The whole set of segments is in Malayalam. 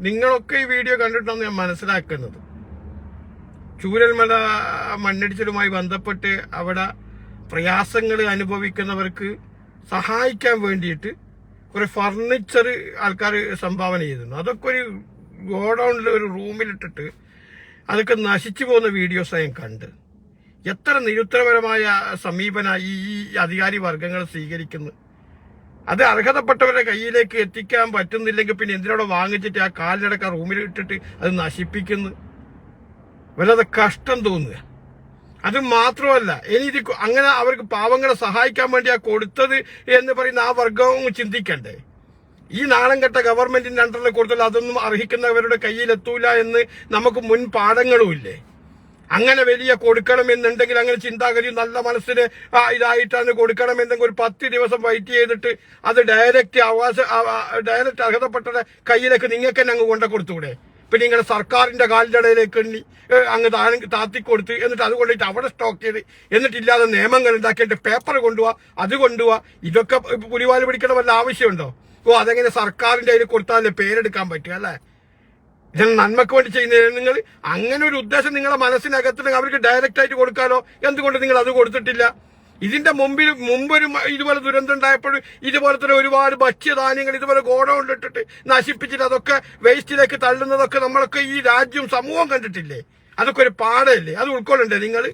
നിങ്ങളൊക്കെ ഈ വീഡിയോ കണ്ടിട്ടാണ് ഞാൻ മനസ്സിലാക്കുന്നത്. ചൂരൽമല മണ്ണിടിച്ചിലുമായി ബന്ധപ്പെട്ട് അവിടെ പ്രയാസങ്ങൾ അനുഭവിക്കുന്നവർക്ക് സഹായിക്കാൻ വേണ്ടിയിട്ട് കുറെ ഫർണിച്ചർ ആൾക്കാർ സംഭാവന ചെയ്തിരുന്നു. അതൊക്കെ ഒരു ഗോഡൌണിൽ ഒരു റൂമിലിട്ടിട്ട് അതൊക്കെ നശിച്ചു പോകുന്ന വീഡിയോസ് ഞാൻ കണ്ട്. എത്ര നിരുത്തരപരമായ സമീപന ഈ അധികാരി വർഗങ്ങൾ സ്വീകരിക്കുന്നു. അത് അർഹതപ്പെട്ടവരുടെ കയ്യിലേക്ക് എത്തിക്കാൻ പറ്റുന്നില്ലെങ്കിൽ പിന്നെ എന്തിനോടെ വാങ്ങിച്ചിട്ട് ആ കാലിലടക്ക റൂമിൽ ഇട്ടിട്ട് അത് നശിപ്പിക്കുന്നു? വല്ലാതെ കഷ്ടം തോന്നുക. അത് മാത്രമല്ല ഇനി ഇത് അങ്ങനെ അവർക്ക് പാവങ്ങളെ സഹായിക്കാൻ വേണ്ടിയാ കൊടുത്തത് എന്ന് പറയുന്ന ആ വർഗവും ചിന്തിക്കണ്ടേ? ഈ നാണം കെട്ട ഗവൺമെന്റിന്റെ അണ്ടറിൽ കൊടുത്താൽ അതൊന്നും അർഹിക്കുന്നവരുടെ കയ്യിലെത്തൂല എന്ന് നമുക്ക് മുൻ പാഠങ്ങളുമില്ലേ അങ്ങനെ വലിയ കൊടുക്കണമെന്നുണ്ടെങ്കിൽ അങ്ങനെ ചിന്താഗതി നല്ല മനസ്സിന് ഇതായിട്ടാണ് കൊടുക്കണം എന്നെങ്കിൽ ഒരു പത്ത് ദിവസം വെയിറ്റ് ചെയ്തിട്ട് അത് ഡയറക്റ്റ് അവകാശ ഡയറക്റ്റ് അർഹതപ്പെട്ട കയ്യിലേക്ക് നിങ്ങൾക്ക് തന്നെ അങ്ങ് കൊണ്ട കൊടുത്തൂടെ പിന്നെ നിങ്ങളുടെ സർക്കാരിന്റെ കാലിടയിലേക്ക് അങ്ങ് താത്തി കൊടുത്ത് എന്നിട്ട് അത് കൊണ്ടിട്ട് അവിടെ സ്റ്റോക്ക് ചെയ്ത് എന്നിട്ടില്ലാതെ നിയമങ്ങൾ ഉണ്ടാക്കിയിട്ട് പേപ്പർ കൊണ്ടുപോവാ അത് കൊണ്ടുപോവാ ഇതൊക്കെ പുലിവാൽ പിടിക്കണം വല്ല ആവശ്യമുണ്ടോ? ഓ അതെങ്ങനെ സർക്കാരിന്റെ കയ്യിൽ കൊടുത്താലേ പേരെടുക്കാൻ പറ്റുക അല്ലേ? ഇതിന് നന്മക്ക് വേണ്ടി ചെയ്യുന്നതിന് നിങ്ങൾ അങ്ങനെ ഒരു ഉദ്ദേശം നിങ്ങളെ മനസ്സിനകത്തുണ്ടെങ്കിൽ അവർക്ക് ഡയറക്റ്റ് ആയിട്ട് കൊടുക്കാലോ? എന്തുകൊണ്ട് നിങ്ങൾ അത് കൊടുത്തിട്ടില്ല? ഇതിന്റെ മുമ്പിൽ മുമ്പൊരു ഇതുപോലെ ദുരന്തം ഉണ്ടായപ്പോഴും ഇതുപോലെ തന്നെ ഒരുപാട് ഭക്ഷ്യധാന്യങ്ങൾ ഇതുപോലെ ഗോഡൌണിലിട്ടിട്ട് നശിപ്പിച്ചിട്ട് അതൊക്കെ വേസ്റ്റിലേക്ക് തള്ളുന്നതൊക്കെ നമ്മളൊക്കെ ഈ രാജ്യവും സമൂഹം കണ്ടിട്ടില്ലേ? അതൊക്കെ ഒരു പാടല്ലേ അത് ഉൾക്കൊള്ളണ്ടേ നിങ്ങൾ?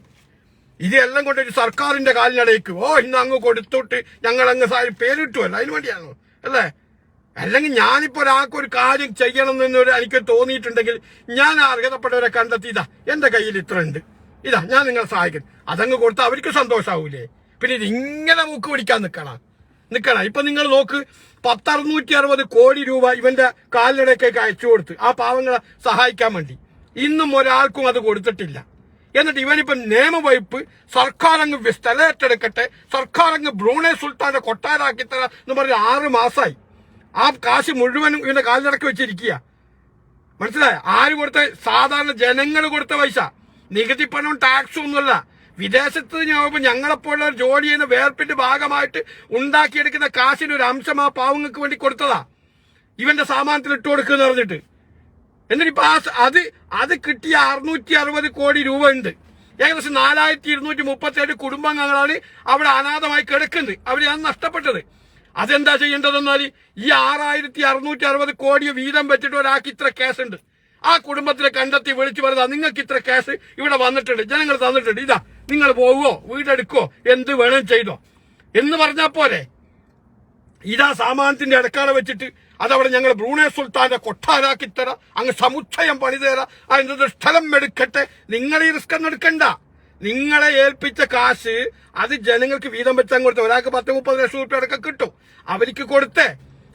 ഇതെല്ലാം കൊണ്ട് ഒരു സർക്കാരിന്റെ കാലിനടയ്ക്ക് ഓ ഇന്ന് അങ്ങ് കൊടുത്തോട്ട് ഞങ്ങൾ അങ്ങ് പേരിട്ടുമല്ലോ അതിന് വേണ്ടിയാണോ? അല്ലേ? അല്ലെങ്കിൽ ഞാനിപ്പോ ഒരാൾക്ക് ഒരു കാര്യം ചെയ്യണം എന്നൊരു എനിക്ക് തോന്നിയിട്ടുണ്ടെങ്കിൽ ഞാൻ അർഹതപ്പെട്ടവരെ കണ്ടെത്തി ഇതാ എന്റെ കയ്യിൽ ഇത്ര ഉണ്ട്. ഇതാ ഞാൻ നിങ്ങളെ സഹായിക്കും. അതങ്ങ് കൊടുത്താൽ അവർക്ക് സന്തോഷാവൂലേ? പിന്നെ ഇത് ഇങ്ങനെ മൂക്ക് പിടിക്കാൻ നിൽക്കണം നിൽക്കണം. ഇപ്പൊ നിങ്ങൾ നോക്ക് പത്തറുന്നൂറ്റി അറുപത് കോടി രൂപ ഇവന്റെ കാലിനിടയ്ക്കേക്ക് അയച്ചു കൊടുത്ത് ആ പാവങ്ങളെ സഹായിക്കാൻ വേണ്ടി. ഇന്നും ഒരാൾക്കും അത് കൊടുത്തിട്ടില്ല. എന്നിട്ട് ഇവനിപ്പം നിയമവകുപ്പ് സർക്കാർ അങ്ങ് സ്ഥലം ഏറ്റെടുക്കട്ടെ സർക്കാർ അങ്ങ് ബ്രൂണെ സുൽത്താന്റെ കൊട്ടാരാക്കി തരാം എന്ന് പറഞ്ഞ് ആറ് മാസമായി ആ കാശ് മുഴുവനും ഇവന്റെ കാലിനിടക്ക് വെച്ചിരിക്കുക. മനസ്സിലായ? ആര് കൊടുത്ത? സാധാരണ ജനങ്ങൾ കൊടുത്ത പൈസ. നികുതി പണവും ടാക്സും ഒന്നുമല്ല. വിദേശത്ത് നോക്കുമ്പോൾ ഞങ്ങളെപ്പോലുള്ള ജോലി ചെയ്യുന്ന വേർപ്പിന്റെ ഭാഗമായിട്ട് ഉണ്ടാക്കിയെടുക്കുന്ന കാശിന് ഒരു അംശം ആ പാവങ്ങൾക്ക് വേണ്ടി കൊടുത്തതാ. ഇവന്റെ സാമാനത്തിൽ ഇട്ട് കൊടുക്കുന്ന പറഞ്ഞിട്ട്. എന്നിട്ട് ഇപ്പൊ അത് അത് കിട്ടിയ അറുന്നൂറ്റി അറുപത് കോടി രൂപ ഉണ്ട്. ഏകദേശം നാലായിരത്തി ഇരുന്നൂറ്റി മുപ്പത്തി ഏഴ് കുടുംബാംഗങ്ങളാണ് അവിടെ അനാഥമായി കിടക്കുന്നത്. അവരെയാണ് നഷ്ടപ്പെട്ടത്. അതെന്താ ചെയ്യേണ്ടതെന്നാൽ ഈ ആറായിരത്തി അറുന്നൂറ്റി അറുപത് കോടി വീതം വെച്ചിട്ട് ഒരാൾക്ക് ഇത്ര കേസുണ്ട്. ആ കുടുംബത്തിലെ കണ്ടെത്തി വിളിച്ചു പറഞ്ഞാൽ നിങ്ങൾക്ക് ഇത്ര കേസ് ഇവിടെ വന്നിട്ടുണ്ട് ജനങ്ങൾ തന്നിട്ടുണ്ട്. ഇതാ നിങ്ങൾ പോവുകയോ വീടെടുക്കോ എന്ത് വേണം ചെയ്തോ. എന്ന് പറഞ്ഞാൽ പോരെ. ഇതാ സാമാനത്തിന്റെ ഇടക്കാല വെച്ചിട്ട് അതവിടെ ഞങ്ങൾ ബ്രൂണേ സുൽത്താന്റെ കൊട്ടാരാക്കി തരാം അങ്ങ് സമുച്ചയം പണിതേരാ അതിന്റെ സ്ഥലം എടുക്കട്ടെ. നിങ്ങൾ ഈ റിസ്ക് എടുക്കണ്ട. നിങ്ങളെ ഏൽപ്പിച്ച കാശ് അത് ജനങ്ങൾക്ക് വീതം വെച്ചാൽ കൊടുത്ത. ഒരാൾക്ക് പത്ത് മുപ്പത് ലക്ഷം രൂപ അടക്കം കിട്ടും. അവർക്ക് കൊടുത്തേ.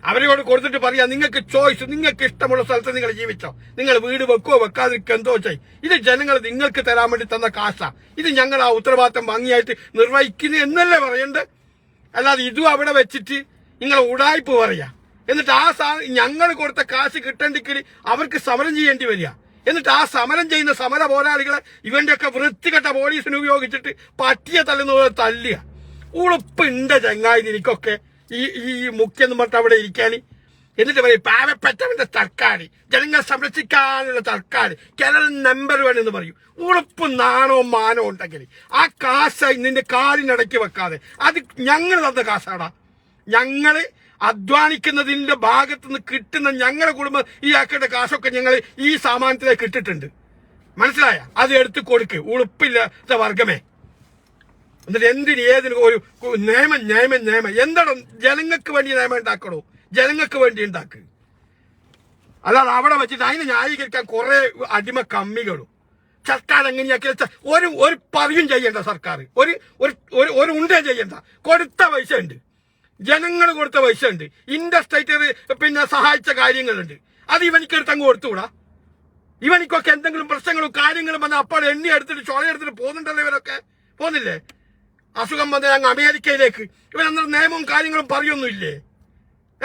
അവരോട് കൊടുത്തിട്ട് പറയാ നിങ്ങൾക്ക് ചോയ്സ് നിങ്ങൾക്ക് ഇഷ്ടമുള്ള സ്ഥലത്ത് നിങ്ങൾ ജീവിച്ചോ. നിങ്ങൾ വീട് വെക്കോ വെക്കാതിരിക്കുക എന്തോ ചെയ് ഇത് ജനങ്ങൾ നിങ്ങൾക്ക് തരാൻ വേണ്ടി തന്ന കാശാ. ഇത് ഞങ്ങൾ ആ ഉത്തരവാദിത്തം ഭംഗിയായിട്ട് നിർവഹിക്കുന്നു എന്നല്ലേ പറയണ്ടേ? അല്ലാതെ ഇതും അവിടെ വെച്ചിട്ട് നിങ്ങൾ ഉടായ്പ പറയാ. എന്നിട്ട് ആ സാ ഞങ്ങൾ കൊടുത്ത കാശ് കിട്ടേണ്ടിക്കിടി അവർക്ക് സമരം ചെയ്യേണ്ടി വരിക. എന്നിട്ട് ആ സമരം ചെയ്യുന്ന സമര പോരാളികളെ ഇവന്റെയൊക്കെ വൃത്തികെട്ട പോലീസിനെ ഉപയോഗിച്ചിട്ട് പട്ടിയെ പോലെ തല്ലുക. ഉളുപ്പുണ്ട് ചങ്ങായി നിനക്കൊക്കെ ഈ ഈ മുഖ്യം പറഞ്ഞിട്ട് അവിടെ ഇരിക്കാൻ എന്നിട്ട് പറയും പാവപ്പെട്ടവന്റെ സർക്കാർ ജനങ്ങളെ സംരക്ഷിക്കാനുള്ള സർക്കാർ കേരള നമ്പർ വൺ എന്ന് പറയും. ഉളുപ്പ് നാണോ മാനോ ഉണ്ടെങ്കിൽ ആ കാശ് നിന്റെ കാലിനടക്കി വെക്കാതെ. അത് ഞങ്ങൾ തന്ന കാശാടാ. ഞങ്ങൾ അധ്വാനിക്കുന്നതിന്റെ ഭാഗത്ത് നിന്ന് കിട്ടുന്ന ഞങ്ങളുടെ കുടുംബം ഈ ആക്കേണ്ട കാശൊക്കെ ഞങ്ങൾ ഈ സാമാനത്തിലേക്ക് ഇട്ടിട്ടുണ്ട്. മനസ്സിലായ? അത് എടുത്തു കൊടുക്ക്. ഉളുപ്പില്ലാത്ത വർഗമേ. എന്നിട്ട് എന്തിന് ഏതിന് ഒരു നിയമം നിയമം നിയമം. എന്താണ് ജനങ്ങൾക്ക് വേണ്ടി നിയമം ഉണ്ടാക്കണോ? ജനങ്ങൾക്ക് വേണ്ടി ഉണ്ടാക്ക്. അല്ലാതെ അവിടെ വെച്ചിട്ട് അതിനെ ന്യായീകരിക്കാൻ കുറെ അടിമ കമ്മികളും. സർക്കാർ എങ്ങനെയാക്കി വെച്ചാൽ ഒരു ഒരു പറയും ചെയ്യണ്ട സർക്കാർ. ഒരു ഒരു ഉണ്ടേ ചെയ്യണ്ട. കൊടുത്ത പൈസ ഉണ്ട്. ജനങ്ങൾ കൊടുത്ത പൈസ ഉണ്ട് ഇൻഡസ്ട്രേറ്റ് പിന്നെ സഹായിച്ച കാര്യങ്ങളുണ്ട്. അത് ഇവനിക്ക് അങ്ങ് കൊടുത്തുകൂടാ? ഇവനിക്കൊക്കെ എന്തെങ്കിലും പ്രശ്നങ്ങളും കാര്യങ്ങളും വന്നാൽ അപ്പോൾ എണ്ണി എടുത്തിട്ട് ചുളയെടുത്തിട്ട് പോകുന്നുണ്ടല്ലോ ഇവരൊക്കെ. പോകുന്നില്ലേ? അസുഖം വന്ന അങ്ങ് അമേരിക്കയിലേക്ക്. ഇവൻ അന്നേരം നിയമവും കാര്യങ്ങളും പറയൊന്നുമില്ലേ?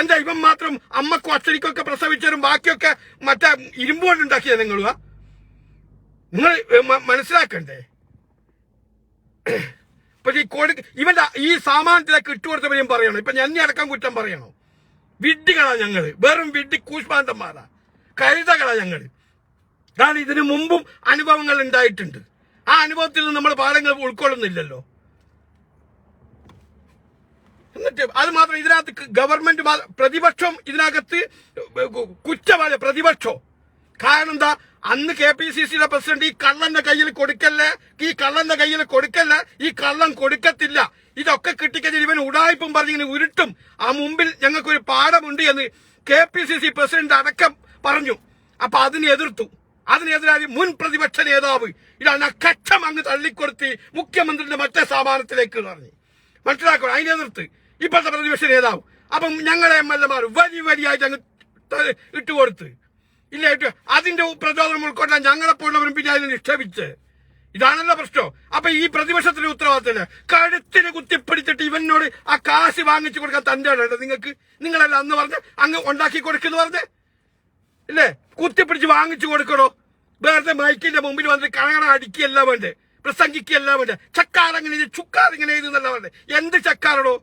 എന്താ ഇവൻ മാത്രം അമ്മക്കും അച്ഛനിക്കൊക്കെ പ്രസവിച്ചവരും ബാക്കിയൊക്കെ മറ്റേ ഇരുമ്പ് കൊണ്ട് ഉണ്ടാക്കിയ നിങ്ങൾ നിങ്ങൾ മനസ്സിലാക്കണ്ടേ? ഇപ്പൊ ഈ കൊടു ഇവന്റെ ഈ സാമാനത്തിലേക്ക് ഇട്ടുകൊടുത്തവരെയും പറയണം? ഇപ്പൊ ഞാൻ അടക്കം കുറ്റം പറയണോ? വിഡ്ഢികളാ ഞങ്ങൾ. വെറും വിഡ്ഢി കൂഷ്മാന്തന്മാരാ. കരുതകളാ ഞങ്ങൾ കാരണം ഇതിനു മുമ്പും അനുഭവങ്ങൾ ഉണ്ടായിട്ടുണ്ട്. ആ അനുഭവത്തിൽ നമ്മൾ പാഠങ്ങൾ ഉൾക്കൊള്ളുന്നില്ലല്ലോ. എന്നിട്ട് അത് മാത്രം ഇതിനകത്ത് ഗവൺമെന്റ് പ്രതിപക്ഷം ഇതിനകത്ത് കുറ്റവാളി പ്രതിപക്ഷം. കാരണം എന്താ? അന്ന് കെ പി സി സിയുടെ പ്രസിഡന്റ് ഈ കള്ളന്റെ കയ്യിൽ കൊടുക്കല്ലേ? ഈ കള്ളന്റെ കയ്യിൽ കൊടുക്കല്ലേ? ഈ കള്ളൻ കൊടുക്കത്തില്ല. ഇതൊക്കെ കിട്ടിക്കഴിഞ്ഞാൽ ഇവൻ ഉടായ്പും പറഞ്ഞിങ്ങനെ ഉരുട്ടും. ആ മുമ്പിൽ ഞങ്ങൾക്കൊരു പാഠമുണ്ട് എന്ന് K P C C president അടക്കം പറഞ്ഞു. അപ്പൊ അതിനെ എതിർത്തു. അതിനെതിരായി മുൻ പ്രതിപക്ഷ നേതാവ് ഇതാണ് കച്ചം അങ്ങ് തള്ളിക്കൊടുത്ത് മുഖ്യമന്ത്രിയുടെ മറ്റേ സ്ഥാപനത്തിലേക്ക് പറഞ്ഞു. മനസ്സിലാക്കണം? അതിനെ എതിർത്ത്. ഇപ്പോഴത്തെ പ്രതിപക്ഷ നേതാവ്. അപ്പം ഞങ്ങളെ എം എൽ എമാർ അങ്ങ് ത- ഇട്ടുകൊടുത്ത്. ഇല്ല അതിന്റെ പ്രചോദനം ഉൾക്കൊണ്ടാൻ ഞങ്ങളെപ്പോലുള്ളവരും പിന്നെ അതിനെ നിക്ഷേപിച്ച് ഇതാണല്ലോ പ്രശ്നം. അപ്പൊ ഈ പ്രതിപക്ഷത്തിന്റെ ഉത്തരവാദിത്തമില്ല കഴുത്തിന് കുത്തിപ്പിടിച്ചിട്ട് ഇവനോട് ആ കാശ് വാങ്ങിച്ചു കൊടുക്കാൻ തന്റെ നിങ്ങൾക്ക് നിങ്ങളല്ല അന്ന് പറഞ്ഞ് അങ്ങ് ഉണ്ടാക്കി കൊടുക്കുന്നു പറഞ്ഞ്? ഇല്ലേ? കുത്തിപ്പിടിച്ച് വാങ്ങിച്ചു കൊടുക്കണോ? വേറെ മൈക്കിന്റെ മുമ്പിൽ വന്നിട്ട് കണകണ അടിക്കുകയല്ല വേണ്ടേ? പ്രസംഗിക്കുകയല്ല വേണ്ടേ? ചക്കാറെങ്ങനെ ഇത് ചുക്കാറെങ്ങനെ വേണ്ടേ? എന്ത് ചക്കാറടോ?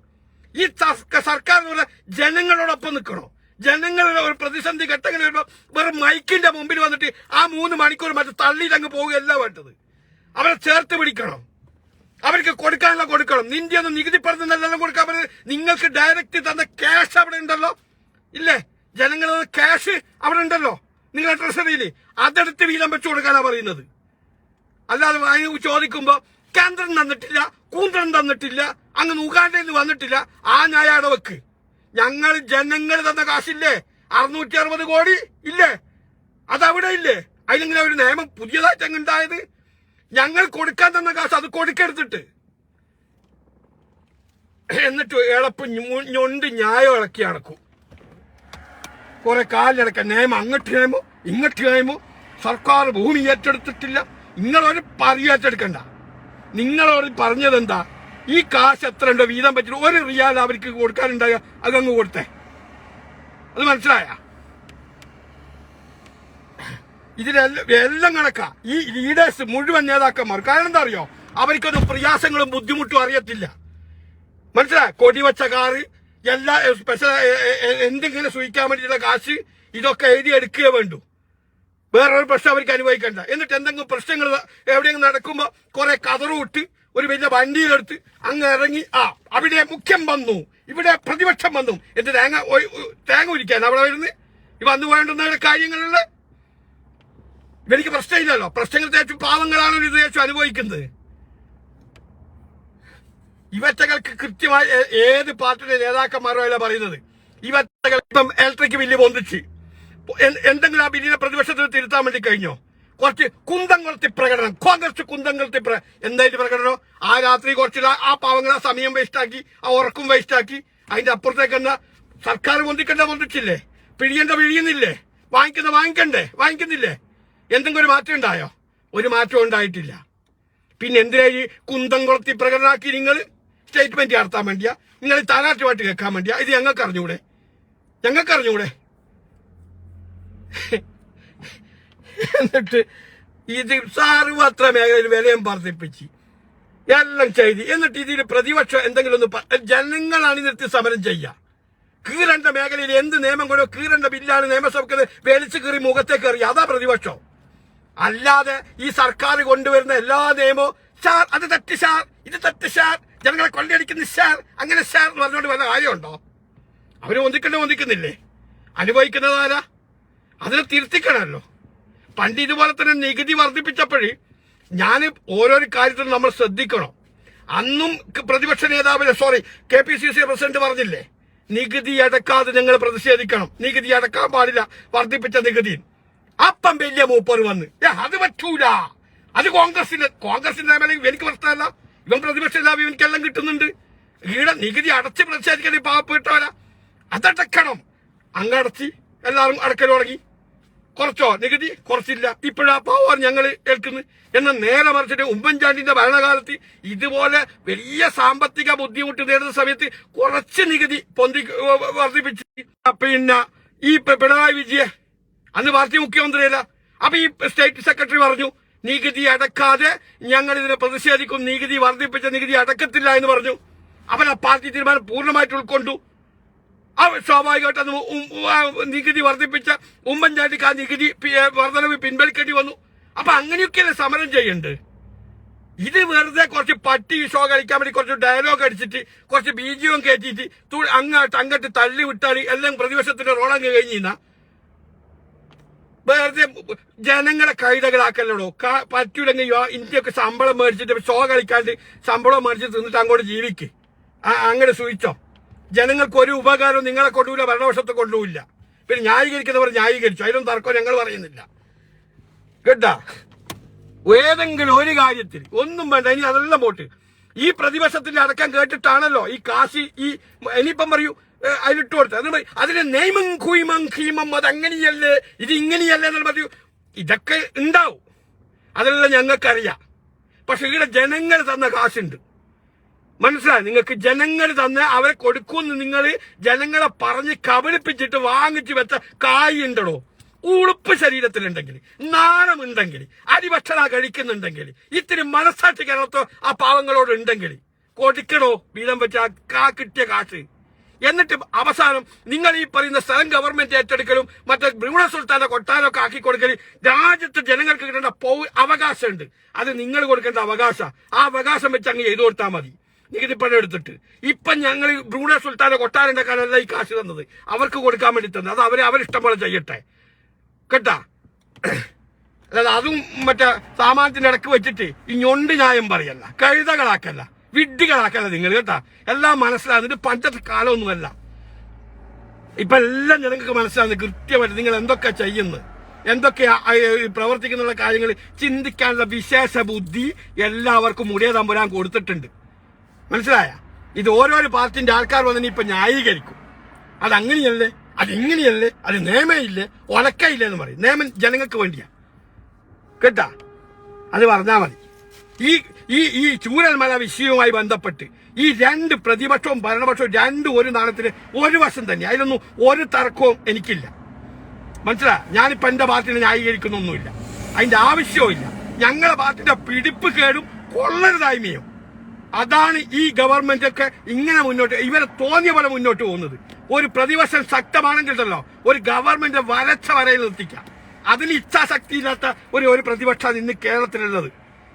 ഈ സർക്ക- സർക്കാർ ജനങ്ങളോടൊപ്പം നിൽക്കണോ? ജനങ്ങളുടെ ഒരു പ്രതിസന്ധി ഘട്ടങ്ങൾ വരുമ്പോൾ വെറും മൈക്കിന്റെ മുമ്പിൽ വന്നിട്ട് ആ മൂന്ന് മണിക്കൂർ മറ്റു തള്ളിയിട്ട് അങ്ങ് പോവുകയല്ല വേണ്ടത്. അവരെ ചേർത്ത് പിടിക്കണം. അവർക്ക് കൊടുക്കാനുള്ള കൊടുക്കണം. നിന്റെ ഒന്നും നികുതി പണത്തിനെല്ലാം കൊടുക്കാൻ പറ്റുന്നത് നിങ്ങൾക്ക് ഡയറക്റ്റ് തന്ന ക്യാഷ് അവിടെ ഉണ്ടല്ലോ. ഇല്ലേ? ജനങ്ങളുടെ ക്യാഷ് അവിടെ ഉണ്ടല്ലോ. നിങ്ങളുടെ ട്രഷറിയിൽ അതെടുത്ത് വീതം വെച്ചു കൊടുക്കാനാ പറയുന്നത്. അല്ലാതെ വാങ്ങി ചോദിക്കുമ്പോ കേന്ദ്രം തന്നിട്ടില്ല കൂന്ത്രം തന്നിട്ടില്ല അങ്ങ് നുകാണ്ടയിൽ വന്നിട്ടില്ല. ആ ന്യായ വെക്ക്. ഞങ്ങൾ ജനങ്ങൾ തന്ന കാശില്ലേ? അറുന്നൂറ്റി അറുപത് കോടി ഇല്ലേ? അതവിടെ ഇല്ലേ? അതിലെങ്കിലും ഒരു നിയമം പുതിയതായിട്ട് ഉണ്ടായത്? ഞങ്ങൾ കൊടുക്കാൻ തന്ന കാശ് അത് കൊടുക്കെടുത്തിട്ട്. എന്നിട്ട് എളപ്പ് ഞൊ- ഞൊണ്ട് ന്യായം ഇളക്കി അടക്കും. കുറെ കാലിലടക്ക നിയമം അങ്ങോട്ട് നിയമോ ഇങ്ങോട്ട് നിയമോ. സർക്കാർ ഭൂമി ഏറ്റെടുത്തിട്ടില്ല. നിങ്ങളൊരു പറി ഏറ്റെടുക്കണ്ട. നിങ്ങളോട് പറഞ്ഞത് എന്താ ഈ കാശ് എത്ര ഉണ്ടോ വീതം പറ്റില്ല ഒരു റിയാൽ അവർക്ക് കൊടുക്കാനുണ്ടായ അതങ്ങ് കൊടുത്തേ. അത് മനസ്സിലായ? ഇതിലെല്ലാം എല്ലാം കണക്കാ. ഈ ലീഡേഴ്സ് മുഴുവൻ നേതാക്കന്മാർ. കാരണം എന്താ അറിയോ? അവർക്കത് പ്രയാസങ്ങളും ബുദ്ധിമുട്ടും അറിയത്തില്ല. മനസ്സിലായ? കൊടിവച്ച കാറ് എല്ലാ സ്പെഷ്യൽ എന്തെങ്കിലും സൂചിക്കാൻ വേണ്ടിയിട്ടുള്ള കാശ് ഇതൊക്കെ എഴുതി എടുക്കുകയേ വേണ്ടു. വേറൊരു പ്രശ്നം അവർക്ക് അനുഭവിക്കണ്ട. എന്നിട്ട് എന്തെങ്കിലും പ്രശ്നങ്ങൾ എവിടെയെങ്കിലും നടക്കുമ്പോൾ കുറെ കതറുവിട്ട് ഒരു വലിയ വണ്ടിയിലെടുത്ത് അങ്ങ് ഇറങ്ങി ആ അവിടെ മുഖ്യം വന്നു. ഇവിടെ പ്രതിപക്ഷം വന്നു. എന്റെ തേങ്ങ തേങ്ങ ഒരിക്കാൻ അവിടെ വരുന്നത്? ഈ വന്നു പോകേണ്ടുന്ന കാര്യങ്ങളുള്ള ഇവർക്ക് പ്രശ്നമില്ലല്ലോ. പ്രശ്നങ്ങൾ തേച്ചു പാവങ്ങളാണ് ഇത് തേച്ചു അനുഭവിക്കുന്നത്. ഇവറ്റകൾക്ക് കൃത്യമായി ഏത് പാർട്ടിയുടെ നേതാക്കന്മാരോ പറയുന്നത്. ഇവറ്റകൾ ഇപ്പം ഇലക്ട്രിക് ബില്ല് പൊന്തിച്ച്. എന്തെങ്കിലും ആ ബില്ലിനെ പ്രതിപക്ഷത്തിൽ തിരുത്താൻ വേണ്ടി കഴിഞ്ഞോ? കുറച്ച് കുന്തങ്ങളത്തി പ്രകടനം. കോൺഗ്രസ് കുന്തങ്ങളത്തി കൊളുത്തി പ്ര എന്തായിട്ട് പ്രകടനോ? ആ രാത്രി കുറച്ച് ആ- പാവങ്ങൾ ആ സമയം വേസ്റ്റാക്കി ആ ഉറക്കും വേസ്റ്റാക്കി അതിന്റെ അപ്പുറത്തേക്ക് എന്നാ സർക്കാർ പൊന്തിക്കണ്ട പൊന്തിച്ചില്ലേ? പിഴിയേണ്ട പിഴിയുന്നില്ലേ? വാങ്ങിക്കുന്ന വാങ്ങിക്കണ്ടേ? വാങ്ങിക്കുന്നില്ലേ? എന്തെങ്കിലും ഒരു മാറ്റം ഉണ്ടായോ? ഒരു മാറ്റവും ഉണ്ടായിട്ടില്ല. പിന്നെ എന്തിനാ ഈ കുന്തം കൊളത്തി പ്രകടനാക്കി നിങ്ങൾ സ്റ്റേറ്റ്മെന്റ് നടത്താൻ വേണ്ടിയാ? നിങ്ങൾ താനാട്ടുമായിട്ട് കേൾക്കാൻ വേണ്ടിയാ? ഇത് ഞങ്ങൾക്ക് അറിഞ്ഞൂടെ? ഞങ്ങൾക്ക് അറിഞ്ഞൂടെ? എന്നിട്ട് ഇത് സാർവത്ര മേഖലയിൽ വിലയും വർദ്ധിപ്പിച്ച്. എല്ലാം ചെയ്ത്. എന്നിട്ട് ഇതിൽ പ്രതിപക്ഷം എന്തെങ്കിലും ഒന്ന് ജനങ്ങളാണ് അണിനിർത്തി സമരം ചെയ്യുക. കീറേണ്ട മേഖലയിൽ എന്ത് നിയമം കൊണ്ടോ കീറേണ്ട ബില്ലാണ് നിയമസഭയ്ക്ക് വലിച്ചു കീറി മുഖത്തേക്ക് എറിയുക. അതാ പ്രതിപക്ഷം. അല്ലാതെ ഈ സർക്കാർ കൊണ്ടുവരുന്ന എല്ലാ നിയമവും സാർ അത് തെറ്റ് സാർ ഇത് തെറ്റ് സാർ ജനങ്ങളെ കൊള്ളയടിക്കുന്ന സാർ അങ്ങനെ സാർ എന്ന് പറഞ്ഞുകൊണ്ട് വല്ല കാര്യമുണ്ടോ? അവർ ഒന്നിക്കണ്ട ഒന്നിക്കുന്നില്ലേ? അനുഭവിക്കുന്നതാരാ അതിനെ തിരുത്തിക്കണമല്ലോ. പണ്ട് ഇതുപോലെ തന്നെ നികുതി വർദ്ധിപ്പിച്ചപ്പോഴേ ഞാൻ ഓരോരോ കാര്യത്തിലും നമ്മൾ ശ്രദ്ധിക്കണം. അന്നും പ്രതിപക്ഷ നേതാവിനെ sorry K P C C president പറഞ്ഞില്ലേ? നികുതി അടക്കാതെ ഞങ്ങൾ പ്രതിഷേധിക്കണം. നികുതി അടക്കാൻ പാടില്ല വർദ്ധിപ്പിച്ച നികുതി. അപ്പം വലിയ മൂപ്പർ വന്ന്. ഏ, അത് പറ്റൂല. അത് കോൺഗ്രസിന്റെ കോൺഗ്രസിന്റെ എനിക്ക് പ്രശ്നമല്ല. ഇവൻ പ്രതിപക്ഷ നേതാവ് ഇവനിക്കെല്ലാം കിട്ടുന്നുണ്ട്. ഈടെ നികുതി അടച്ച് പ്രതിഷേധിക്കാൻ പാവപ്പെട്ടവരാ അതടക്കണം. അങ്ങടച്ച് എല്ലാവരും അടക്കൽ തുടങ്ങി കുറച്ചോ? നികുതി കുറച്ചില്ല. ഇപ്പോഴാ പവർ ഞങ്ങൾ ഏൽക്കുന്നു. എന്ന നേരെ മറിച്ചിട്ട് ഉമ്മൻചാണ്ടിന്റെ ഭരണകാലത്ത് ഇതുപോലെ വലിയ സാമ്പത്തിക ബുദ്ധിമുട്ട് നേരിടുന്ന സമയത്ത് കുറച്ച് നികുതി പൊന്തി വർദ്ധിപ്പിച്ച്. പിന്നെ ഈ പിണറായി വിജയൻ അന്ന് പാർട്ടി മുഖ്യമന്ത്രിയല്ല. അപ്പൊ ഈ സ്റ്റേറ്റ് സെക്രട്ടറി പറഞ്ഞു നികുതി അടക്കാതെ ഞങ്ങൾ ഇതിനെ പ്രതിഷേധിക്കും. നികുതി വർദ്ധിപ്പിച്ച നികുതി അടക്കത്തില്ല എന്ന് പറഞ്ഞു. അവൻ ആ പാർട്ടി തീരുമാനം പൂർണമായിട്ട് ഉൾക്കൊണ്ടു. സ്വാഭാവികമായിട്ട് അത് നികുതി വർദ്ധിപ്പിച്ച ഉമ്മൻചാണ്ടിക്ക് ആ നികുതി വർധനവ് പിൻവലിക്കേണ്ടി വന്നു. അപ്പൊ അങ്ങനെയൊക്കെയല്ലേ സമരം ചെയ്യണ്ട്? ഇത് വെറുതെ കുറച്ച് പട്ടി ഷോ കളിക്കാൻ വേണ്ടി കുറച്ച് ഡയലോഗ് അടിച്ചിട്ട് കുറച്ച് ബീജിയും കയറ്റിയിട്ട് അങ്ങോട്ട് അങ്ങോട്ട് തള്ളി വിട്ടാൽ എല്ലാം പ്രതിപക്ഷത്തിന്റെ റോളങ്ങ് കഴിഞ്ഞിരുന്ന വെറുതെ ജനങ്ങളെ കൈതകളാക്കല്ലോ പറ്റൂലെങ്കിൽ ഇന്ത്യയ്ക്ക് ശമ്പളം മേടിച്ചിട്ട് ഷോ കളിക്കാണ്ട് ശമ്പളം മേടിച്ച് തിന്നിട്ട് അങ്ങോട്ട് ജീവിക്ക്. അങ്ങനെ സൂചിച്ചോ ജനങ്ങൾക്ക് ഒരു ഉപകാരവും നിങ്ങളെ കൊണ്ടുവില്ല ഭരണപക്ഷത്തെ കൊണ്ടുവില്ല പിന്നെ ന്യായീകരിക്കുന്നവർ ന്യായീകരിച്ചു. അതിലൊന്നും തർക്കം ഞങ്ങൾ പറയുന്നില്ല. കേട്ടാ? ഏതെങ്കിലും ഒരു കാര്യത്തിൽ ഒന്നും വേണ്ട. ഇനി അതെല്ലാം പോട്ട്. ഈ പ്രതിപക്ഷത്തിന്റെ അടക്കം കേട്ടിട്ടാണല്ലോ ഈ കാശി ഈ ഇനിയിപ്പം പറയൂ അതിലിട്ട് കൊടുത്തത്. അതിന് അതിന് നെയ്മം കുയ്മം ഖീമം അത് അങ്ങനെയല്ലേ ഇത് ഇങ്ങനെയല്ലേ എന്നാൽ പറയൂ ഇതൊക്കെ ഉണ്ടാവും. അതെല്ലാം ഞങ്ങൾക്കറിയാം. പക്ഷെ ഇവിടെ ജനങ്ങൾ തന്ന കാശുണ്ട്. മനസ്സിലായി? നിങ്ങൾക്ക് ജനങ്ങൾ തന്ന് അവരെ കൊടുക്കുമെന്ന് നിങ്ങൾ ജനങ്ങളെ പറഞ്ഞ് കബളിപ്പിച്ചിട്ട് വാങ്ങിച്ചു വെച്ച കായ് ഉണ്ടടോ? ഉളുപ്പ് ശരീരത്തിലുണ്ടെങ്കിൽ നാണമുണ്ടെങ്കിൽ അരിഭക്ഷണ കഴിക്കുന്നുണ്ടെങ്കിൽ ഇത്തിരി മനസ്സാക്ഷി കേരളത്തോ ആ പാവങ്ങളോട് ഉണ്ടെങ്കിൽ കൊടുക്കണോ വീതം വെച്ച കാ കിട്ടിയ കാശ്. എന്നിട്ട് അവസാനം നിങ്ങൾ ഈ പറയുന്ന സ്ഥലം ഗവൺമെന്റ് ഏറ്റെടുക്കലും മറ്റേ ഭ്രൂണ സുൽത്താനെ കൊട്ടാരമൊക്കെ ആക്കി കൊടുക്കലും രാജ്യത്തെ ജനങ്ങൾക്ക് കിട്ടേണ്ട അവകാശമുണ്ട്. അത് നിങ്ങൾ കൊടുക്കേണ്ട അവകാശ. ആ അവകാശം വെച്ച് അങ്ങ് ചെയ്തു കൊടുത്താൽ മതി. നികുതി പണം എടുത്തിട്ട്. ഇപ്പൊ ഞങ്ങൾ ഭ്രൂണ സുൽത്താനെ കൊട്ടാരണ്ടാക്കാനല്ല ഈ കാശ് തന്നത്. അവർക്ക് കൊടുക്കാൻ വേണ്ടി തന്നത്. അത് അവരെ അവരിഷ്ടം പോലെ ചെയ്യട്ടെ. കേട്ടാ? അല്ലാതെ അതും മറ്റേ സാമാനത്തിന്റെ ഇടയ്ക്ക് വെച്ചിട്ട് ഈ ഞൊണ്ട് ന്യായം പറയല്ല. കഴുതകളാക്കല്ല. വിഡ്ഢികളാക്കല്ല നിങ്ങൾ കേട്ടാ? എല്ലാം മനസ്സിലാകുന്നിട്ട് പണ്ടത്തെ കാലമൊന്നുമല്ല. ഇപ്പൊ എല്ലാം ജനങ്ങൾക്ക് മനസ്സിലാകുന്നത് കൃത്യമായിട്ട് നിങ്ങൾ എന്തൊക്കെ ചെയ്യുന്നു? എന്തൊക്കെ പ്രവർത്തിക്കുന്നുള്ള കാര്യങ്ങൾ ചിന്തിക്കാനുള്ള വിശേഷ ബുദ്ധി എല്ലാവർക്കും മുടിയ കൊടുത്തിട്ടുണ്ട്. മനസ്സിലായ? ഇത് ഓരോരോ പാർട്ടിന്റെ ആൾക്കാർ വന്നിട്ട് ഇപ്പൊ ന്യായീകരിക്കും. അത് അങ്ങനെയല്ലേ അത് നിയമയില്ലേ? ഉണക്കയില്ലേ എന്ന് പറയും. നിയമം ജനങ്ങൾക്ക് വേണ്ടിയാ. കേട്ടാ? അത് പറഞ്ഞാൽ മതി. ഈ ഈ ഈ ചൂരൽമല വിഷയവുമായി ബന്ധപ്പെട്ട് ഈ രണ്ട് പ്രതിപക്ഷവും ഭരണപക്ഷവും രണ്ടും ഒരു നാളത്തിന് ഒരു വശം തന്നെ. അതിലൊന്നും ഒരു തർക്കവും എനിക്കില്ല. മനസ്സിലാ? ഞാനിപ്പോ എന്റെ പാർട്ടിനെ ന്യായീകരിക്കുന്നൊന്നുമില്ല. അതിന്റെ ആവശ്യവും ഇല്ല ഞങ്ങളുടെ പാർട്ടിന്റെ പിടിപ്പ് കേടും കൊള്ളരുതായ്മയും. അതാണ് ഈ ഗവൺമെന്റ് ഒക്കെ ഇങ്ങനെ മുന്നോട്ട് ഇവരെ തോന്നിയ പോലെ മുന്നോട്ട് പോകുന്നത്. ഒരു പ്രതിപക്ഷം ശക്തമാണെങ്കിൽ ഒരു ഗവൺമെന്റ് വരച്ച വരയിൽ നിർത്തിക്കാം അതിന് ഇച്ഛാശക്തി ഇല്ലാത്ത ഒരു ഒരു പ്രതിപക്ഷമാണ് ഇന്ന് കേരളത്തിലുള്ളത്.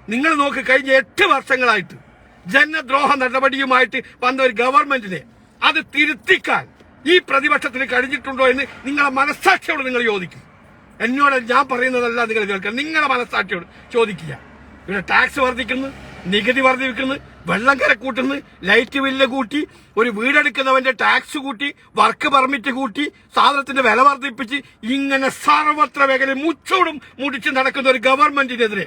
നിങ്ങൾ നോക്ക് കഴിഞ്ഞ എട്ട് വർഷങ്ങളായിട്ട് ജനദ്രോഹ നടപടിയുമായിട്ട് വന്ന ഒരു ഗവൺമെന്റിനെ അത് തിരുത്തിക്കാൻ ഈ പ്രതിപക്ഷത്തിന് കഴിഞ്ഞിട്ടുണ്ടോ എന്ന് നിങ്ങളെ മനസ്സാക്ഷിയോട് നിങ്ങൾ ചോദിക്കും. എന്നോട് ഞാൻ പറയുന്നതല്ല നിങ്ങൾ കേൾക്കുക. നിങ്ങളെ മനസ്സാക്ഷിയോട് ചോദിക്കുക. ഇവിടെ ടാക്സ് വർദ്ധിക്കുന്നു നികുതി വർദ്ധിക്കുന്നു വെള്ളം കരക്കൂട്ടുന്നു ലൈറ്റ് ബില്ല് കൂട്ടി ഒരു വീടെടുക്കുന്നവന്റെ ടാക്സ് കൂട്ടി വർക്ക് പെർമിറ്റ് കൂട്ടി സാധനത്തിന്റെ വില വർദ്ധിപ്പിച്ച് ഇങ്ങനെ സർവത്ര മേഖല മുച്ചോടും മുടിച്ച് നടക്കുന്ന ഒരു ഗവൺമെന്റിനെതിരെ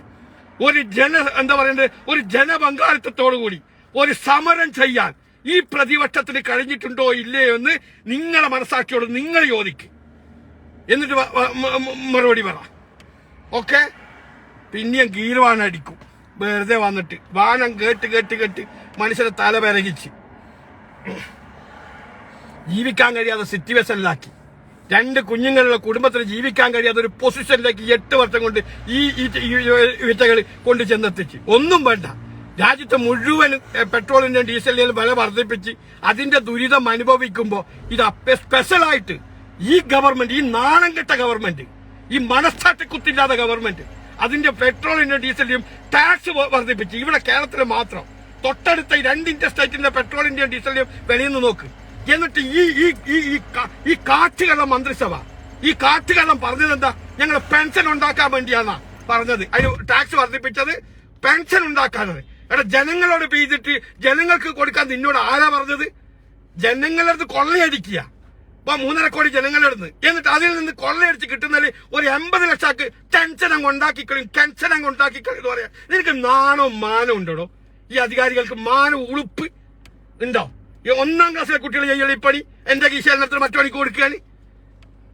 ഒരു ജന എന്താ പറയണ്ടത് ഒരു ജനപങ്കാളിത്തത്തോടു കൂടി ഒരു സമരം ചെയ്യാൻ ഈ പ്രതിപക്ഷത്തിന് കഴിഞ്ഞിട്ടുണ്ടോ ഇല്ലേ എന്ന് നിങ്ങളെ മനസ്സാക്കിയോട് നിങ്ങൾ ചോദിക്കും. എന്നിട്ട് മറുപടി പറ. ഓക്കെ? പിന്നെയും ഗീർവാണം അടിക്കും വെറുതെ വന്നിട്ട് വാനം കേട്ട് കേട്ട് കേട്ട് മനുഷ്യരെ തല പെരകിച്ച്. ജീവിക്കാൻ കഴിയാത്ത സിറ്റുവേഷനിലാക്കി രണ്ട് കുഞ്ഞുങ്ങളുടെ കുടുംബത്തിന് ജീവിക്കാൻ കഴിയാത്ത ഒരു പൊസിഷനിലേക്ക് എട്ട് വർഷം കൊണ്ട് ഈ ഈറ്റകൾ കൊണ്ട് ചെന്നെത്തിച്ച്. ഒന്നും വേണ്ട. രാജ്യത്ത് മുഴുവനും എഹ്, പെട്രോളിന്റെ ഡീസലിന്റെ വില വർദ്ധിപ്പിച്ച് അതിന്റെ ദുരിതം അനുഭവിക്കുമ്പോൾ ഇത് സ്പെഷ്യലായിട്ട് ഈ ഗവൺമെന്റ് ഈ നാണം കെട്ട ഗവൺമെന്റ് ഈ മനസ്സാട്ടി കുത്തില്ലാത്ത ഗവൺമെന്റ് അതിന്റെ പെട്രോളിന്റെ ഡീസലിന്റെയും ടാക്സ് വർദ്ധിപ്പിച്ച്. ഇവിടെ കേരളത്തിൽ മാത്രം. തൊട്ടടുത്ത രണ്ട് ഇന്റർസ്റ്റേറ്റിന്റെ പെട്രോളിന്റെയും ഡീസലിന്റെയും നിന്ന് നോക്ക്. എന്നിട്ട് ഈ ഈ ഈ ഈ മന്ത്രിസഭ. ഈ കാറ്റുകള്ളം പറഞ്ഞത് എന്താ? ഞങ്ങൾ പെൻഷൻ ഉണ്ടാക്കാൻ വേണ്ടിയാന്നാ പറഞ്ഞത്. അതിന് ടാക്സ് വർദ്ധിപ്പിച്ചത് പെൻഷൻ ഉണ്ടാക്കാനാണ്. എടാ ജനങ്ങളോട് പെയ്തിട്ട് ജനങ്ങൾക്ക് കൊടുക്കാൻ നിന്നോട് ആരാ പറഞ്ഞത്? ജനങ്ങളുടെ അടുത്ത് കൊള്ളയടിക്കുക. മൂന്നര കോടി ജനങ്ങളുടെ അടുത്ത് എന്നിട്ട് അതിൽ നിന്ന് കൊള്ളയടിച്ച് കിട്ടുന്നതിൽ ഒരു എൺപത് ലക്ഷമാക്ക് ടെൻഷൻ അങ്ങ് ഉണ്ടാക്കിക്കളയും ടെൻഷൻ അങ്ങ് ഉണ്ടാക്കിക്കളയും എന്ന് പറയാ. നിനക്ക് നാണോ മാനോ ഉണ്ടോ ഈ അധികാരികൾക്ക് മാനം ഉളുപ്പ് ഉണ്ടോ? ഈ ഒന്നാം ക്ലാസ്സിലെ കുട്ടികൾ ചെയ്യണം ഈ പണി. എന്റെ കീശാലത്തിന് മറ്റു പണിക്ക് കൊടുക്കുകയാണ്.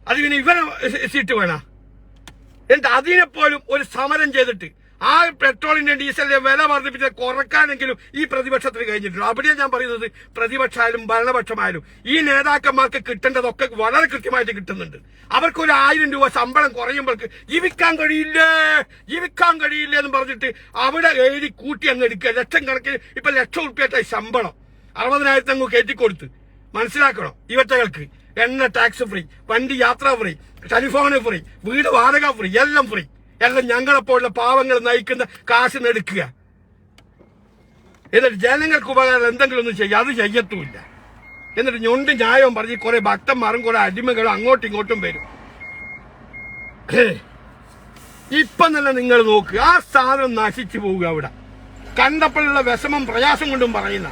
അത് പിന്നെ ഇവരെ സീറ്റ് വേണ? എന്നിട്ട് അതിനെ പോലും ഒരു സമരം ചെയ്തിട്ട് ആ പെട്രോളിന്റെ ഡീസലിന്റെ വില വർദ്ധിപ്പിച്ച് കുറക്കാനെങ്കിലും ഈ പ്രതിപക്ഷത്തിന് കഴിഞ്ഞിട്ടുണ്ട്. അവിടെയാണ് ഞാൻ പറയുന്നത് പ്രതിപക്ഷമായാലും ഭരണപക്ഷമായാലും. ഈ നേതാക്കന്മാർക്ക് കിട്ടേണ്ടതൊക്കെ വളരെ കൃത്യമായിട്ട് കിട്ടുന്നുണ്ട്. അവർക്ക് ഒരു ആയിരം രൂപ ശമ്പളം കുറയുമ്പോൾക്ക് ജീവിക്കാൻ കഴിയില്ലേ? ജീവിക്കാൻ കഴിയില്ല എന്ന് പറഞ്ഞിട്ട് അവിടെ എഴുതി കൂട്ടി അങ്ങ് എടുക്കുക. ലക്ഷം കണക്കിന് ഇപ്പൊ ലക്ഷം ഉറുപ്പ്യായിട്ടായി ശമ്പളം. അറുപതിനായിരത്തി അങ്ങ് കയറ്റിക്കൊടുത്ത് മനസ്സിലാക്കണം? ഇവറ്റകൾക്ക് എണ്ണ ടാക്സ് ഫ്രീ വണ്ടി യാത്ര ഫ്രീ ടെലിഫോൺ ഫ്രീ വീട് വാടക ഫ്രീ എല്ലാം ഫ്രീ എല്ലാം ഞങ്ങളെപ്പോലുള്ള പാവങ്ങൾ നയിക്കുന്ന കാശ് നെടുക്കുക എന്നിട്ട് ജനങ്ങൾക്ക് ഉപകാരം എന്തെങ്കിലും ഒന്നും ചെയ്യുക അത് ചെയ്യത്തുമില്ല. എന്നിട്ട് ഞൊണ്ട് ന്യായവും പറഞ്ഞ് കുറെ ഭക്തന്മാരും കുറെ അടിമകളും അങ്ങോട്ടും ഇങ്ങോട്ടും വരും. ഇപ്പൊ തന്നെ നിങ്ങൾ നോക്കുക ആ സാധനം നശിച്ചു പോവുക അവിടെ. കണ്ടപ്പോഴുള്ള വിഷമം പ്രയാസം കൊണ്ടും പറയുന്ന.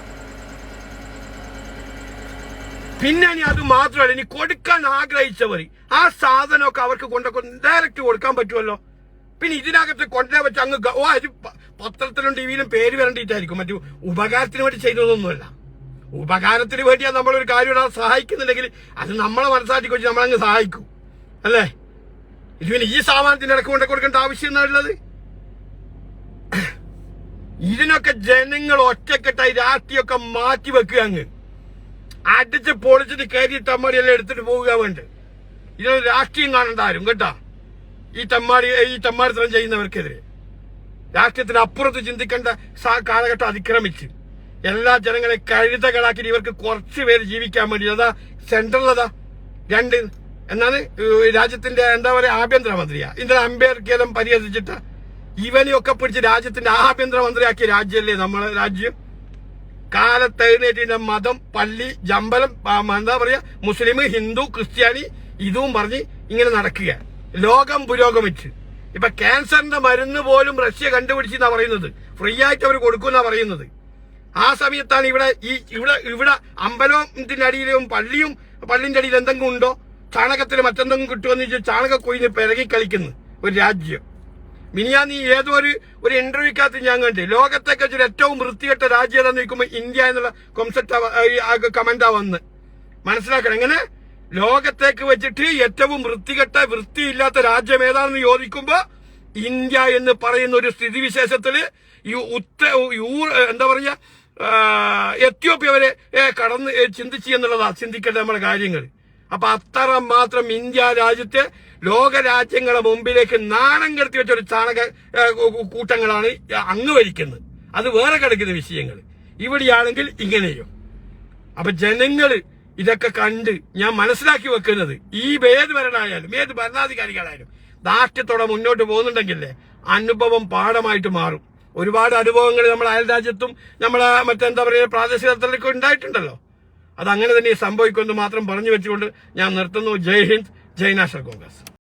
പിന്നെ ഇനി അത് മാത്രമല്ല ഇനി കൊടുക്കാൻ ആഗ്രഹിച്ചവർ ആ സാധനമൊക്കെ അവർക്ക് കൊണ്ട ഡയറക്റ്റ് കൊടുക്കാൻ പറ്റുമല്ലോ? പിന്നെ ഇതിനകത്ത് കൊണ്ടേ വെച്ച് അങ്ങ് അത് പത്രത്തിലും ടിവിയിലും പേര് വരണ്ടിട്ടായിരിക്കും. മറ്റു ഉപകാരത്തിന് വേണ്ടി ചെയ്തതൊന്നുമല്ല. ഉപകാരത്തിന് വേണ്ടിയാ നമ്മളൊരു കാര്യം ഒരാൾ സഹായിക്കുന്നുണ്ടെങ്കിൽ അത് നമ്മളെ മനസ്സാക്കി വെച്ച് നമ്മളങ്ങ് സഹായിക്കും. അല്ലേ? ഇത് പിന്നെ ഈ സാമാനത്തിന് ഇടയ്ക്ക് കൊണ്ട് കൊടുക്കേണ്ട ആവശ്യം ഉള്ളത്? ഇതിനൊക്കെ ജനങ്ങൾ ഒറ്റക്കെട്ടായി രാഷ്ട്രീയൊക്കെ മാറ്റി വെക്കുക അങ്ങ്. അടിച്ച് പൊളിച്ചിട്ട് കയറി തമ്മാടിയെല്ലാം എടുത്തിട്ട് പോവുക വേണ്ട? ഇതിനൊരു രാഷ്ട്രീയം കാണണ്ട ആരും കേട്ടാ? ഈ തമ്മാടി ഈ തമ്മാടിത്തരം ചെയ്യുന്നവർക്കെതിരെ. രാഷ്ട്രീയത്തിന് അപ്പുറത്ത് ചിന്തിക്കേണ്ട കാലഘട്ടം അതിക്രമിച്ച്. എല്ലാ ജനങ്ങളെ കഴുതകളാക്കി ഇവർക്ക് കുറച്ച് പേര് ജീവിക്കാൻ വേണ്ടി. അതാ സെൻട്രലതാ രണ്ട് എന്നാണ് രാജ്യത്തിന്റെ എന്താ പറയുക ആഭ്യന്തരമന്ത്രിയാ. ഇന്നലെ അംബേദ്കരം പരിഹസിച്ചിട്ട് ഇവനെയൊക്കെ പിടിച്ച് രാജ്യത്തിന്റെ ആഭ്യന്തരമന്ത്രിയാക്കിയ രാജ്യമല്ലേ നമ്മളെ രാജ്യം? കാലത്തെഴുന്നേറ്റിന്റെ മതം പള്ളി ജമ്പലം എന്താ പറയാ മുസ്ലിം ഹിന്ദു ക്രിസ്ത്യാനി ഇതും പറഞ്ഞ് ഇങ്ങനെ നടക്കുക ലോകം പുരോഗമിച്ച്. ഇപ്പൊ ക്യാൻസറിന്റെ മരുന്ന് പോലും റഷ്യ കണ്ടുപിടിച്ചെന്നാ പറയുന്നത്. ഫ്രീ ആയിട്ട് അവർ കൊടുക്കുന്നാ പറയുന്നത്. ആ സമയത്താണ് ഇവിടെ ഈ ഇവിടെ ഇവിടെ അമ്പലത്തിന്റെ അടിയിലും പള്ളിയും പള്ളിന്റെ അടിയിൽ എന്തെങ്കിലും ഉണ്ടോ? ചാണകത്തിൽ മറ്റെന്തെങ്കിലും കിട്ടുമെന്ന് ചോദിച്ചാൽ ചാണക കൊയിന് പിറകി കളിക്കുന്നു ഒരു രാജ്യം. മിനിയാ നീ ഏതോ ഒരു ഒരു ഇന്റർവ്യൂക്കകത്ത് ഞാൻ കണ്ട്. ലോകത്തേക്ക് വെച്ചൊരു ഏറ്റവും വൃത്തികെട്ട രാജ്യം ഏതാന്ന് ചോദിക്കുമ്പോൾ ഇന്ത്യ എന്നുള്ള കോൺസെപ്റ്റ് കമന്റാ വന്ന്. മനസ്സിലാക്കണം. എങ്ങനെ? ലോകത്തേക്ക് വെച്ചിട്ട് ഏറ്റവും വൃത്തികെട്ട വൃത്തിയില്ലാത്ത രാജ്യം ഏതാണെന്ന് ചോദിക്കുമ്പോ ഇന്ത്യ എന്ന് പറയുന്ന ഒരു സ്ഥിതിവിശേഷത്തിൽ ഈ ഉത്ത എന്താ പറയാ എത്യോപ്യ വരെ കടന്ന് ചിന്തിച്ചു എന്നുള്ളതാ ചിന്തിക്കേണ്ട നമ്മുടെ കാര്യങ്ങൾ അപ്പൊ അത്ര മാത്രം ഇന്ത്യ രാജ്യത്തെ ലോക രാജ്യങ്ങളെ മുമ്പിലേക്ക് നാണം കെടുത്തി വെച്ച ഒരു ചാണക കൂട്ടങ്ങളാണ് അങ്ങ് വരിക്കുന്നത് അത് വേറെ കിടക്കുന്ന വിഷയങ്ങൾ ഇവിടെയാണെങ്കിൽ ഇങ്ങനെയോ. അപ്പൊ ജനങ്ങൾ ഇതൊക്കെ കണ്ട് ഞാൻ മനസ്സിലാക്കി വെക്കുന്നത്. ഈ ഏത് ഭരണമായാലും ഏത് ഭരണാധികാരികളായാലും ദാഷ്ട്യത്തോടെ മുന്നോട്ട് പോകുന്നുണ്ടെങ്കിലേ അനുഭവം പാഠമായിട്ട് മാറും. ഒരുപാട് അനുഭവങ്ങൾ നമ്മുടെ അയൽ രാജ്യത്തും നമ്മളെ മറ്റെന്താ പറയുക പ്രാദേശിക തലത്തിലൊക്കെ ഉണ്ടായിട്ടുണ്ടല്ലോ. അത് അങ്ങനെ തന്നെ സംഭവിക്കുമെന്ന് മാത്രം പറഞ്ഞു വെച്ചുകൊണ്ട് ഞാൻ നിർത്തുന്നു. Jai Hind Jai national congress.